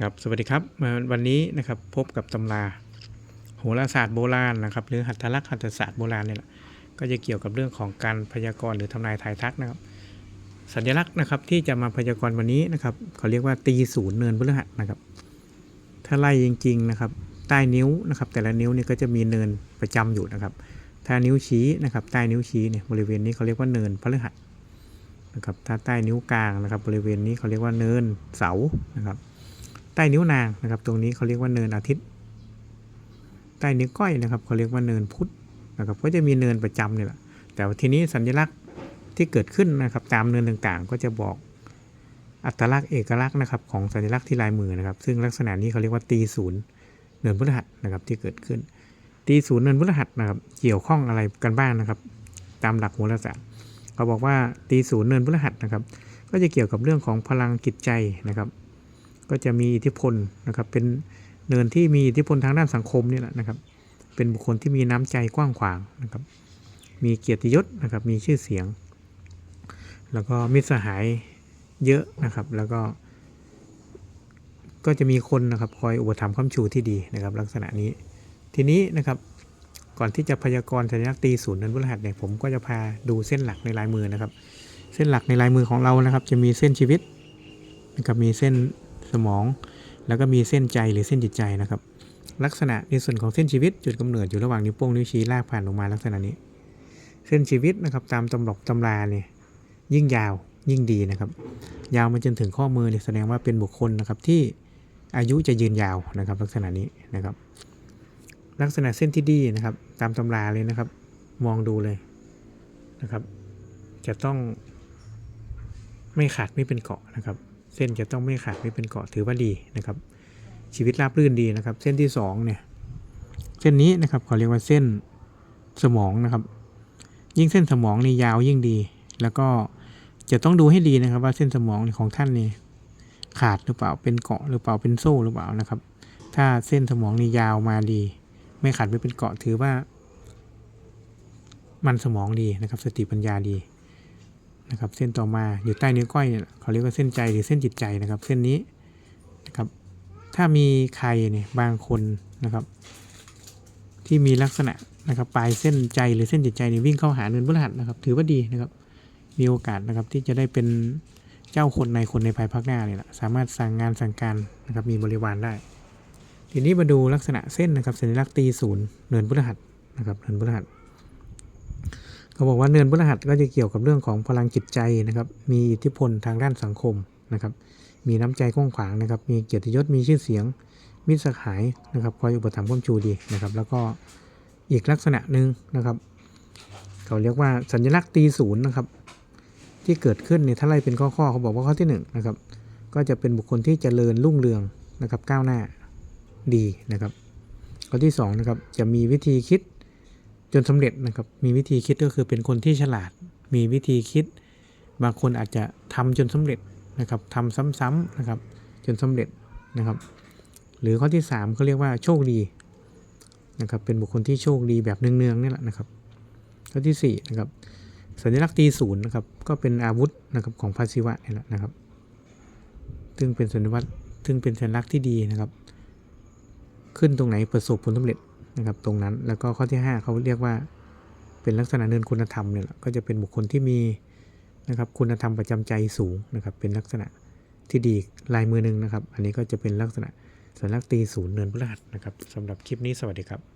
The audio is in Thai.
ครับสวัสดีครับวันนี้นะครับพบกับตำราโหราศาสตร์โบราณนะครับ หรือหัตถลักษณ์หัตถศาสตร์โบราณเนี่ยแหละก็จะเกี่ยวกับเรื่องของการพยากรณ์หรือทำนายทายทักนะครับ สัญลักษณ์นะครับที่จะมาพยากรณ์วันนี้นะครับเขาเรียกว่าตีศูนย์เนินพฤหัสนะครับ ถ้าไล่จริง ๆนะครับ ใต้นิ้วนะครับ แต่ละนิ้วเนี่ยก็จะมีเนินประจำอยู่นะครับ ถ้านิ้วชี้นะครับใต้นิ้วชี้เนี่ยบริเวณนี้เขาเรียกว่าเนินพฤหัสนะครับถ้าใต้นิ้วกลางนะครับ บริเวณนี้เขาเรียกว่าเนินเสานะครับ ใต้นิ้วนางนะครับ ตรงนี้เขาเรียกว่าเนินอาทิตย์ ใต้นิ้วก้อยนะครับเขาเรียกว่าเนินพุธนะครับก็จะมีเนินประจำนี่แหละแต่ว่าทีนี้สัญลักษณ์ที่เกิดขึ้นนะครับตามเนินต่างๆ ก็จะบอกอัตลักษณ์เอกลักษณ์นะครับของสัญลักษณ์ที่ลายมือนะครับ ซึ่งลักษณะนี้เขาเรียกว่าตีศูนย์เนินพฤหัสนะครับที่เกิดขึ้น ตีศูนย์เนินพฤหัสนะครับเกี่ยวข้องอะไรกันบ้างนะครับ ตามหลักโหราศาสตร์เขาบอกว่าตีศูนย์เนินพฤหัสนะครับ ก็จะเกี่ยวกับเรื่องของพลังจิตใจนะครับ ก็จะมีอิทธิพลนะครับ เป็นเนินที่มีอิทธิพลทางด้านสังคมนี่แหละนะครับ เป็นบุคคลที่มีน้ำใจกว้างขวางนะครับ มีเกียรติยศนะครับ มีชื่อเสียง แล้วก็มิตรสหายเยอะนะครับ แล้วก็ ก็จะมีคนนะครับคอยอุปถัมภ์ค้ำชูที่ดีนะครับ ลักษณะนี้ ทีนี้นะครับก่อนที่จะพยากรณ์สัญลักษณ์ตีศูนย์นั้นพฤหัสเนี่ยผมก็จะพาดูเส้นหลักในลายมือนะครับ เส้นหลักในลายมือของเรานะครับ จะมีเส้นชีวิตนะครับมีเส้น สมอง แล้วก็มีเส้นใจหรือเส้นจิตใจนะครับ ลักษณะในส่วนของเส้นชีวิตจุดกำเนิดอยู่ระหว่างนิ้วโป้งนิ้วชี้ลากผ่านลงมาลักษณะนี้ เส้นชีวิตนะครับตามตำรับตำราเนี่ยยิ่งยาวยิ่งดีนะครับ ยาวมาจนถึงข้อมือเนี่ยแสดงว่าเป็นบุคคลนะครับที่อายุจะยืนยาวนะครับ ลักษณะนี้นะครับ ลักษณะเส้นที่ดีนะครับ ตามตำราเลยนะครับ มองดูเลยนะครับ จะต้องไม่ขาดไม่เป็นเกาะนะครับ เส้นจะต้องไม่ขาดไม่เป็นเกาะถือว่าดีนะครับ ชีวิตราบรื่นดีนะครับ เส้นที่สองเนี่ยเส้นนี้นะครับเขาเรียกว่าเส้นสมองนะครับ ยิ่งเส้นสมองนี่ยาวยิ่งดี แล้วก็จะต้องดูให้ดีนะครับ ว่าเส้นสมองของท่านนี่ขาดหรือเปล่าเป็นเกาะหรือเปล่าเป็นโซ่หรือเปล่านะครับ ถ้าเส้นสมองนี่ยาวมาดี ไม่ขาดไม่เป็นเกาะถือว่า มันสมองดีนะครับ สติปัญญาดี นะครับ เส้นต่อมาอยู่ใต้นิ้วก้อยเนี่ยเขาเรียกว่าเส้นใจหรือเส้นจิตใจนะครับ เส้นนี้นะครับ ถ้ามีใครเนี่ยบางคนนะครับ ที่มีลักษณะนะครับ ปลายเส้นใจหรือเส้นจิตใจเนี่ยวิ่งเข้าหาเนินพฤหัสนะครับ ถือว่าดีนะครับ มีโอกาสนะครับที่จะได้เป็นเจ้าคนในคนในภายภาคหน้าเนี่ยแหละสามารถสั่งงานสั่งการนะครับ มีบริวารได้ทีนี้มาดูลักษณะเส้นนะครับสัญลักษณ์ตีศูนย์เนินพฤหัสนะครับเนินพฤหัส เขาบอกว่าเนินพฤหัสก็จะเกี่ยวกับเรื่องของพลังจิตใจนะครับ มีอิทธิพลทางด้านสังคมนะครับ มีน้ำใจกว้างขวางนะครับ มีเกียรติยศ มีชื่อเสียง มิตรสหายนะครับคอยอุปถัมภ์ค้ำชูดีนะครับ แล้วก็อีกลักษณะหนึ่งนะครับ เขาเรียกว่าสัญลักษณ์ตีศูนย์นะครับ ที่เกิดขึ้นเนี่ยถ้าไล่เป็นข้อๆเขาบอกว่าข้อที่หนึ่งนะครับ ก็จะเป็นบุคคลที่เจริญรุ่งเรืองนะครับ ก้าวหน้าดีนะครับ ข้อที่สองนะครับ จะมีวิธีคิด จนสำเร็จนะครับ มีวิธีคิดก็คือเป็นคนที่ฉลาด มีวิธีคิด บางคนอาจจะทำจนสำเร็จนะครับทำซ้ำๆนะครับ จนสำเร็จนะครับ หรือข้อที่สามเขาเรียกว่าโชคดีนะครับ เป็นบุคคลที่โชคดีแบบเนืองๆนี่แหละนะครับ ข้อที่สี่นะครับ สัญลักษณ์ตีศูนย์นะครับ ก็เป็นอาวุธนะครับของพระศิวะนี่แหละนะครับ ซึ่งเป็นสัญลักษณ์ซึ่งเป็นสัญลักษณ์ที่ดีนะครับ ขึ้นตรงไหนประสบผลสำเร็จ นะครับตรงนั้นแล้วก็ข้อที่ห้าเขาเรียกว่าเป็นลักษณะเนินคุณธรรมเนี่ยก็จะเป็นบุคคลที่มีนะครับคุณธรรมประจำใจสูงนะครับเป็นลักษณะที่ดีลายมือหนึ่งนะครับ อันนี้ก็จะเป็นลักษณะสัญลักษณ์ตีศูนย์เนินพฤหัสนะครับสำหรับคลิปนี้สวัสดีครับ